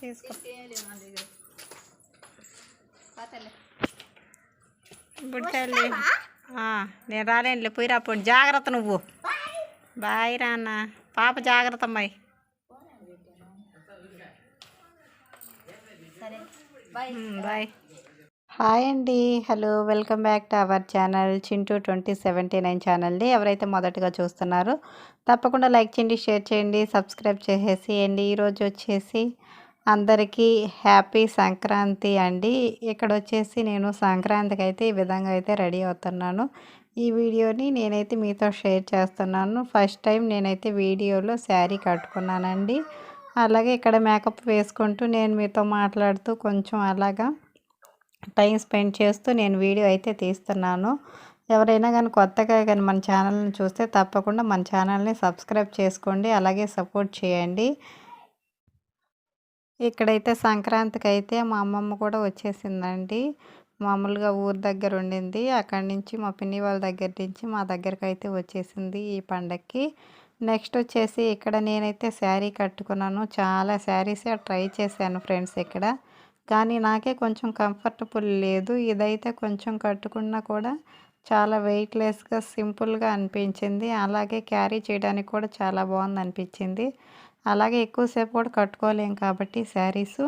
తీసుకో. పాతలే బుట్టలు నేను రాలేనులే పోయి రాపోండి జాగ్రత్త నువ్వు. బాయ్ రాన్న పాప జాగ్రత్త అమ్మాయి. బాయ్. హాయ్ అండి. Hello welcome back to our channel Chintu twenty seventy nine ఛానల్ని ఎవరైతే మొదటగా చూస్తున్నారో తప్పకుండా లైక్ చేయండి షేర్ చేయండి సబ్స్క్రైబ్ చేసేసేయండి ఈరోజు వచ్చేసి అందరికీ హ్యాపీ సంక్రాంతి అండి. ఇక్కడ వచ్చేసి నేను సంక్రాంతికి అయితే ఈ విధంగా అయితే రెడీ అవుతున్నాను. ఈ వీడియోని నేనైతే మీతో షేర్ చేస్తున్నాను. ఫస్ట్ టైం నేనైతే వీడియోలో శారీ కట్టుకున్నానండి. అలాగే ఇక్కడ మేకప్ వేసుకుంటూ నేను మీతో మాట్లాడుతూ కొంచెం అలాగా టైం స్పెండ్ చేస్తూ నేను వీడియో అయితే తీస్తున్నాను. ఎవరైనా కానీ కొత్తగా కానీ మన ఛానల్ని చూస్తే తప్పకుండా మన ఛానల్ని సబ్స్క్రైబ్ చేసుకోండి. అలాగే సపోర్ట్ చేయండి. ఇక్కడైతే సంక్రాంతికి అయితే మా అమ్మమ్మ కూడా వచ్చేసిందండి. మామూలుగా ఊరు దగ్గర ఉండింది. అక్కడి నుంచి మా పిన్ని వాళ్ళ దగ్గర నుంచి మా దగ్గరకు అయితే వచ్చేసింది ఈ పండక్కి. నెక్స్ట్ వచ్చేసి ఇక్కడ నేనైతే శారీ కట్టుకున్నాను. చాలా శారీసే ట్రై చేశాను ఫ్రెండ్స్ ఇక్కడ. కానీ నాకే కొంచెం కంఫర్టబుల్ లేదు. ఇదైతే కొంచెం కట్టుకున్నా కూడా చాలా వెయిట్లెస్గా సింపుల్గా అనిపించింది. అలాగే క్యారీ చేయడానికి కూడా చాలా బాగుంది అనిపించింది అలాగే ఎక్కువసేపు కూడా కట్టుకోలేం కాబట్టి శారీస్.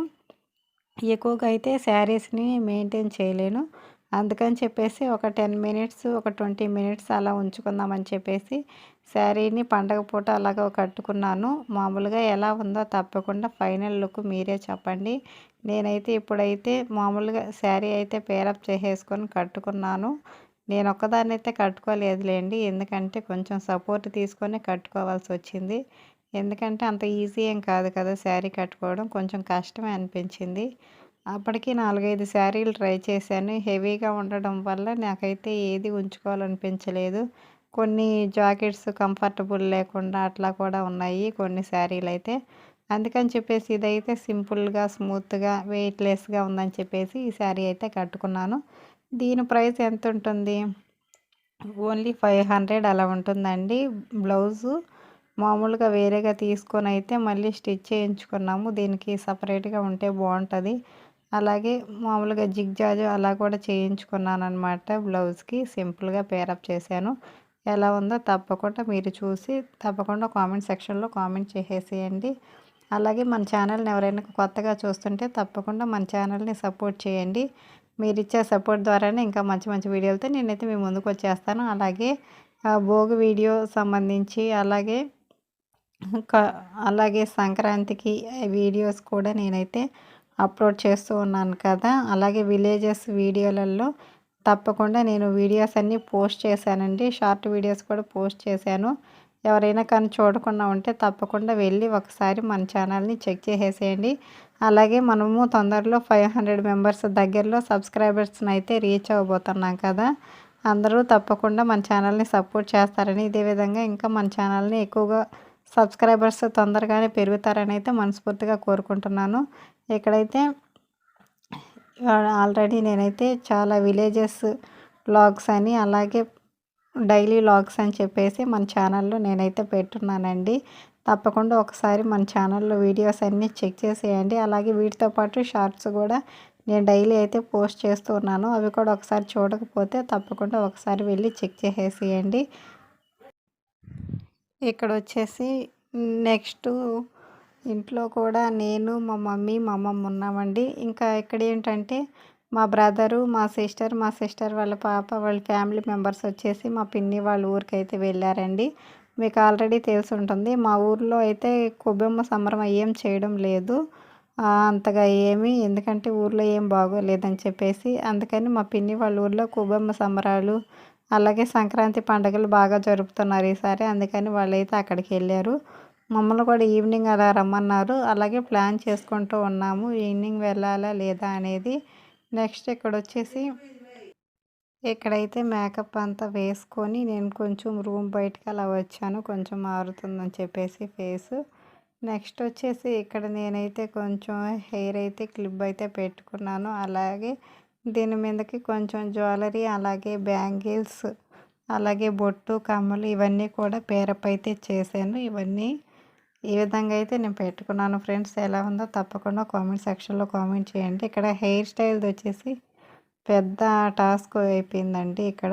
ఎక్కువగా అయితే శారీస్ని మెయింటైన్ చేయలేను. అందుకని చెప్పేసి ఒక టెన్ మినిట్స్ ఒక ట్వంటీ మినిట్స్ అలా ఉంచుకుందామని చెప్పేసి శారీని పండగ పూట అలాగ కట్టుకున్నాను. మామూలుగా ఎలా ఉందో తప్పకుండా ఫైనల్ లుక్ మీరే చెప్పండి. నేనైతే ఇప్పుడైతే మామూలుగా శారీ అయితే పేరప్ చేసేసుకొని కట్టుకున్నాను. నేను ఒక్కదాన్ని అయితే కట్టుకోలేదులేండి. ఎందుకంటే కొంచెం సపోర్ట్ తీసుకొని కట్టుకోవాల్సి వచ్చింది. ఎందుకంటే అంత ఈజీ ఏం కాదు కదా శారీ కట్టుకోవడం. కొంచెం కష్టమే అనిపించింది. అప్పటికి నాలుగైదు శారీలు ట్రై చేశాను. హెవీగా ఉండడం వల్ల నాకైతే ఏది ఉంచుకోవాలనిపించలేదు. కొన్ని జాకెట్స్ కంఫర్టబుల్ లేకుండా అట్లా కూడా ఉన్నాయి కొన్ని శారీలు అయితే అందుకని చెప్పేసి ఇదైతే సింపుల్గా స్మూత్గా వెయిట్లెస్గా ఉందని చెప్పేసి ఈ శారీ అయితే కట్టుకున్నాను. దీని ప్రైస్ ఎంత ఉంటుంది ఓన్లీ ఫైవ్ హండ్రెడ్ అలా ఉంటుందండి. బ్లౌజు మామూలుగా వేరేగా తీసుకొని అయితే మళ్ళీ స్టిచ్ చేయించుకున్నాము. దీనికి సపరేట్గా ఉంటే బాగుంటుంది. అలాగే మామూలుగా జిగ్జాజు అలా కూడా చేయించుకున్నాను అనమాట బ్లౌజ్కి. సింపుల్గా పేరప్ చేశాను. ఎలా ఉందో తప్పకుండా మీరు చూసి తప్పకుండా కామెంట్ సెక్షన్లో కామెంట్ చేసేసేయండి. అలాగే మన ఛానల్ని ఎవరైనా కొత్తగా చూస్తుంటే తప్పకుండా మన ఛానల్ని సపోర్ట్ చేయండి. మీరు ఇచ్చే సపోర్ట్ ద్వారానే ఇంకా మంచి మంచి వీడియోలతో నేనైతే మీ ముందుకు వచ్చేస్తాను. అలాగే భోగి వీడియో సంబంధించి అలాగే అలాగే సంక్రాంతికి వీడియోస్ కూడా నేనైతే అప్లోడ్ చేస్తూ ఉన్నాను కదా. అలాగే విలేజెస్ వీడియోలలో తప్పకుండా నేను వీడియోస్ అన్నీ పోస్ట్ చేశానండి. షార్ట్ వీడియోస్ కూడా పోస్ట్ చేశాను. ఎవరైనా కానీ చూడకుండా ఉంటే తప్పకుండా వెళ్ళి ఒకసారి మన ఛానల్ని చెక్ చేసేసేయండి. అలాగే మనము తొందరలో ఫైవ్ హండ్రెడ్ మెంబర్స్ దగ్గరలో సబ్స్క్రైబర్స్ని అయితే రీచ్ అవ్వబోతున్నాం కదా. అందరూ తప్పకుండా మన ఛానల్ని సపోర్ట్ చేస్తారని ఇదే విధంగా ఇంకా మన ఛానల్ని ఎక్కువగా సబ్స్క్రైబర్స్ తొందరగానే పెరుగుతారని అయితే మనస్ఫూర్తిగా కోరుకుంటున్నాను. ఇక్కడైతే ఆల్రెడీ నేనైతే చాలా విలేజెస్ బ్లాగ్స్ అని అలాగే డైలీ లాగ్స్ అని చెప్పేసి మన ఛానల్లో నేనైతే పెట్టున్నానండి. తప్పకుండా ఒకసారి మన ఛానల్లో వీడియోస్ అన్నీ చెక్ చేసేయండి. అలాగే వీటితో పాటు షార్ట్స్ కూడా నేను డైలీ అయితే పోస్ట్ చేస్తూ ఉన్నాను. అవి కూడా ఒకసారి చూడకపోతే తప్పకుండా ఒకసారి వెళ్ళి చెక్ చేసేసేయండి. ఇక్కడ వచ్చేసి నెక్స్ట్ ఇంట్లో కూడా నేను మా మమ్మీ మా అమ్మమ్మ ఉన్నామండి. ఇంకా ఇక్కడ ఏంటంటే మా బ్రదరు మా సిస్టర్ మా సిస్టర్ వాళ్ళ పాప వాళ్ళ ఫ్యామిలీ మెంబర్స్ వచ్చేసి మా పిన్ని వాళ్ళ ఊరికి అయితే వెళ్ళారండి. మీకు ఆల్రెడీ తెలిసి ఉంటుంది మా ఊర్లో అయితే కొబ్బెమ్మ సంబరం ఏం చేయడం లేదు. అంతగా ఏమి ఎందుకంటే ఊర్లో ఏం బాగోలేదని చెప్పేసి అందుకని మా పిన్ని వాళ్ళ ఊర్లో కొబ్బెమ్మ సంబరాలు అలాగే సంక్రాంతి పండుగలు బాగా జరుపుతున్నారు ఈసారి. అందుకని వాళ్ళైతే అక్కడికి వెళ్ళారు. మమ్మల్ని కూడా ఈవినింగ్ అలా రమ్మన్నారు. అలాగే ప్లాన్ చేసుకుంటూ ఉన్నాము. ఈవినింగ్ వెళ్ళాలా లేదా అనేది నెక్స్ట్ ఇక్కడ వచ్చేసి ఇక్కడైతే మేకప్ అంతా వేసుకొని నేను కొంచెం రూమ్ బయటకు అలా వచ్చాను. కొంచెం మారుతుందని చెప్పేసి ఫేస్. నెక్స్ట్ వచ్చేసి ఇక్కడ నేనైతే కొంచెం హెయిర్ అయితే క్లిప్ అయితే పెట్టుకున్నాను. అలాగే దీని మీదకి కొంచెం జ్యువెలరీ అలాగే బ్యాంగిల్స్ అలాగే బొట్టు కమ్మలు ఇవన్నీ కూడా పేరప్ అయితే చేశాను. ఇవన్నీ ఈ విధంగా అయితే నేను పెట్టుకున్నాను ఫ్రెండ్స్. ఎలా ఉందో తప్పకుండా కామెంట్ సెక్షన్లో కామెంట్ చేయండి. ఇక్కడ హెయిర్ స్టైల్ది వచ్చేసి పెద్ద టాస్క్ అయిపోయిందండి ఇక్కడ.